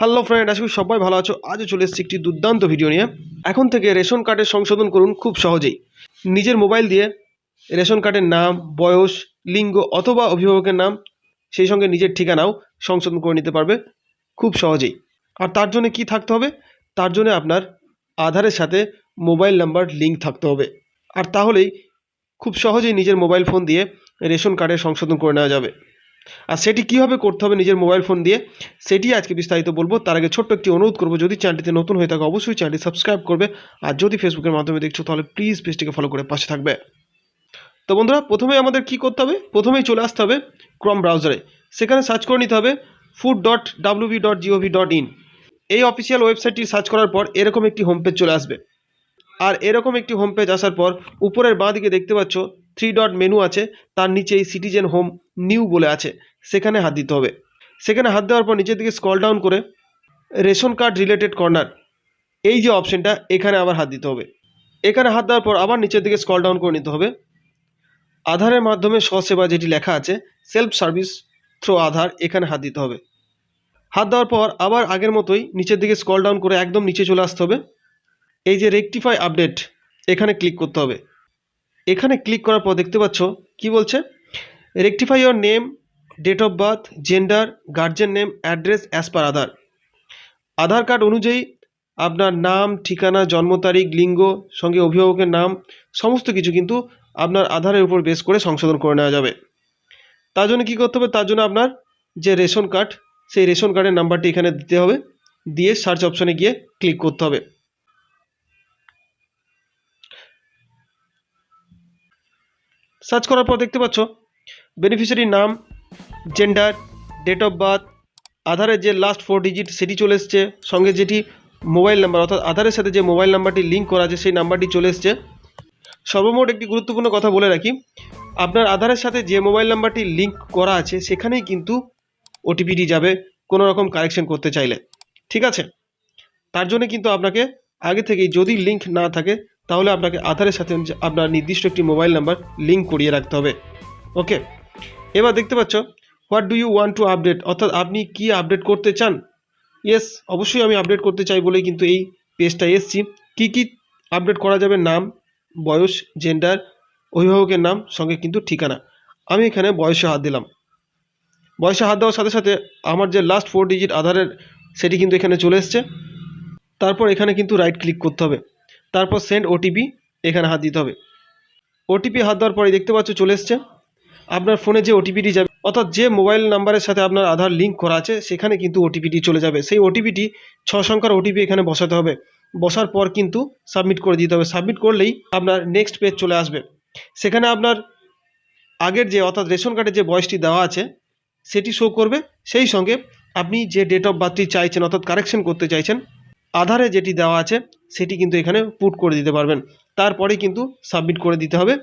Hello friend আশা করি সবাই ভালো আছো। আজও চলে এসেছি একটি দুর্দান্ত ভিডিও নিয়ে। এখন থেকে রেশন কার্ডের সংশোধন করুন খুব সহজেই। নিজের মোবাইল দিয়ে রেশন কার্ডের নাম, বয়স, লিঙ্গ অথবা অভিভাবকের নাম, সেই সঙ্গে নিজের ঠিকানাও সংশোধন করে নিতে পারবে খুব সহজেই। আর তার জন্য কি থাকতে হবে? তার জন্য আপনার আধারের সাথে মোবাইল নাম্বার লিঙ্ক থাকতে হবে। আর তাহলেই খুব সহজেই নিজের মোবাইল ফোন দিয়ে রেশন কার্ডের সংশোধন করে নেওয়া যাবে। আর সেটি কীভাবে করতে হবে নিজের মোবাইল ফোন দিয়ে, সেটি আজকে বিস্তারিত বলব। তার আগে ছোট্ট একটি অনুরোধ করব, যদি চ্যানেলটিতে নতুন হয়ে থাকে, অবশ্যই চ্যানেলটি সাবস্ক্রাইব করবে। আর যদি ফেসবুকের মাধ্যমে দেখছ, তাহলে প্লিজ পেজটিকে ফলো করে পাশে থাকবে। তো বন্ধুরা, প্রথমে আমাদের কি করতে হবে? প্রথমেই চলে আসতে হবে ক্রম ব্রাউজারে সেখানে সার্চ করে নিতে হবে food dot WB dot GOV dot in এই অফিসিয়াল ওয়েবসাইটটি সার্চ করার পর এরকম একটি হোম পেজ চলে আসবে। আর এরকম একটি হোম পেজ আসার পর উপরের বাঁ দিকে দেখতে পাচ্ছ থ্রি ডট মেনু আছে, তার নিচেই সিটিজেন হোম নিউ বলে আছে, সেখানে হাত দিতে হবে। সেখানে হাত দেওয়ার পর নিচের দিকে স্কল ডাউন করে রেশন কার্ড রিলেটেড কর্নার এই যে অপশনটা এখানে আবার হাত দিতে হবে। এখানে হাত দেওয়ার পর আবার নিচের দিকে স্কল ডাউন করে নিতে হবে। আধারের মাধ্যমে স্বসেবা যেটি লেখা আছে সেলফ সার্ভিস থ্রো আধার, এখানে হাত দিতে হবে। হাত দেওয়ার পর আবার আগের মতোই নিচের দিকে স্কল ডাউন করে একদম নিচে চলে আসতে হবে। এই যে রেকটিফাই আপডেট এখানে ক্লিক করতে হবে। এখানে ক্লিক করার পর দেখতে পাচ্ছ, কি বলছে? Rectify your name date of birth gender guardian name address as per Aadhaar Aadhaar card অনুযায়ী আপনার নাম, ঠিকানা, জন্ম তারিখ, লিঙ্গ, সঙ্গে অভিভাবকের নাম, সমস্ত কিছু কিন্তু আপনার আধারের উপর বেস করে সংশোধন করে নেওয়া যাবে। তার জন্য কী করতে হবে? তার জন্য আপনার যে রেশন কার্ড সেই রেশন কার্ডের নাম্বারটি এখানে দিতে হবে। দিয়ে সার্চ অপশনে গিয়ে ক্লিক করতে হবে। সার্চ করার পর দেখতে পাচ্ছ বেনিফিশিয়ারির নাম জেন্ডার ডেট অফ বার্থ আধারের যে লাস্ট ফোর ডিজিট সেটি চলে এসছে, সঙ্গে যেটি মোবাইল নাম্বার অর্থাৎ আধারের সাথে যে মোবাইল নাম্বারটি লিঙ্ক করা আছে, সেই নাম্বারটি চলে এসছে। সর্বমোট একটি গুরুত্বপূর্ণ কথা বলে রাখি, আপনার আধারের সাথে যে মোবাইল নাম্বারটি লিঙ্ক করা আছে, সেখানেই কিন্তু ওটিপিটি যাবে, কোনো রকম কারেকশন করতে চাইলে। ঠিক আছে? তার জন্য কিন্তু আপনাকে আগে থেকেই যদি লিঙ্ক না থাকে তাহলে আপনাকে আধারের সাথে আপনার নির্দিষ্ট একটি মোবাইল নাম্বার লিঙ্ক করিয়ে রাখতে হবে। ওকে? এবার দেখতে পাচ্ছ, what do you want to update? অর্থাৎ আপনি কি আপডেট করতে চান? ইয়েস, অবশ্যই আমি আপডেট করতে চাই বলেই কিন্তু এই পেজটা এসছি। কি কি আপডেট করা যাবে? নাম, বয়স, জেন্ডার, অভিভাবকের নাম, সঙ্গে কিন্তু ঠিকানা। আমি এখানে বয়সে হাত দিলাম। বয়সে হাত দেওয়ার সাথে সাথে আমার যে লাস্ট ফোর ডিজিট আধারের সেটি কিন্তু এখানে চলে এসছে। তারপর এখানে কিন্তু রাইট ক্লিক করতে হবে। তারপর সেন্ড ওটিপি এখানে হাত দিতে হবে। ওটিপি হাত দেওয়ার পরে দেখতে পাচ্ছ চলে এসছে। আপনার ফোনে যে ওটিপিটি যাবে, অর্থাৎ যে মোবাইল নাম্বারের সাথে আপনার আধার লিঙ্ক করা আছে, সেখানে কিন্তু ওটিপিটি চলে যাবে। সেই ওটিপিটি ছ সংখ্যার ওটিপি এখানে বসাতে হবে। বসার পর কিন্তু সাবমিট করে দিতে হবে। সাবমিট করলেই আপনার নেক্সট পেজ চলে আসবে। সেখানে আপনার আগের যে, অর্থাৎ রেশন কার্ডের যে বয়সটি দেওয়া আছে, সেটি শো করবে। সেই সঙ্গে আপনি যে ডেট অফ বার্থটি চাইছেন, অর্থাৎ কারেকশন করতে চাইছেন আধারে যেটি দেওয়া আছে, সেটি কিন্তু এখানে পুট করে দিতে পারবেন। তারপরে কিন্তু সাবমিট করে দিতে হবে,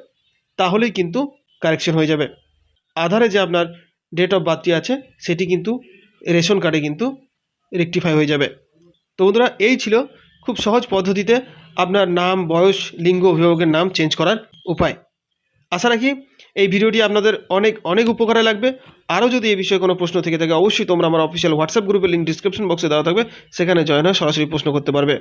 তাহলেই কিন্তু কারেকশন হয়ে যাবে। আধারে যে আপনার ডেট অফ বার্থটি আছে, সেটি কিন্তু রেশন কার্ডে কিন্তু রেকটিফাই হয়ে যাবে। তো বন্ধুরা, এই ছিল খুব সহজ পদ্ধতিতে আপনার নাম, বয়স, লিঙ্গ, অভিভাবকের নাম চেঞ্জ করার উপায়। আশা রাখি এই ভিডিওটি আপনাদের অনেক অনেক উপকারে লাগবে। আরও যদি এই বিষয়ে কোনো প্রশ্ন থেকে থাকে, অবশ্যই তোমরা আমার অফিসিয়াল হোয়াটসঅ্যাপ গ্রুপের লিঙ্ক ডিসক্রিপশন বক্সে দেওয়া থাকবে। সেখানে জয়েন হয়ে সরাসরি প্রশ্ন করতে পারবে।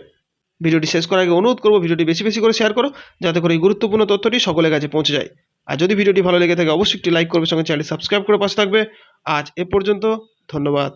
ভিডিওটি শেষ করার আগে অনুরোধ করব, ভিডিওটি বেশি বেশি করে শেয়ার করো, যাতে করে এই গুরুত্বপূর্ণ তথ্যটি সকলের কাছে পৌঁছে যায়। আর যদি ভিডিওটি ভালো লেগে থাকে, অবশ্যই একটি লাইক করবে, সঙ্গে চ্যানেলটি সাবস্ক্রাইব করে পাশে থাকবে। আজ এ পর্যন্ত, ধন্যবাদ।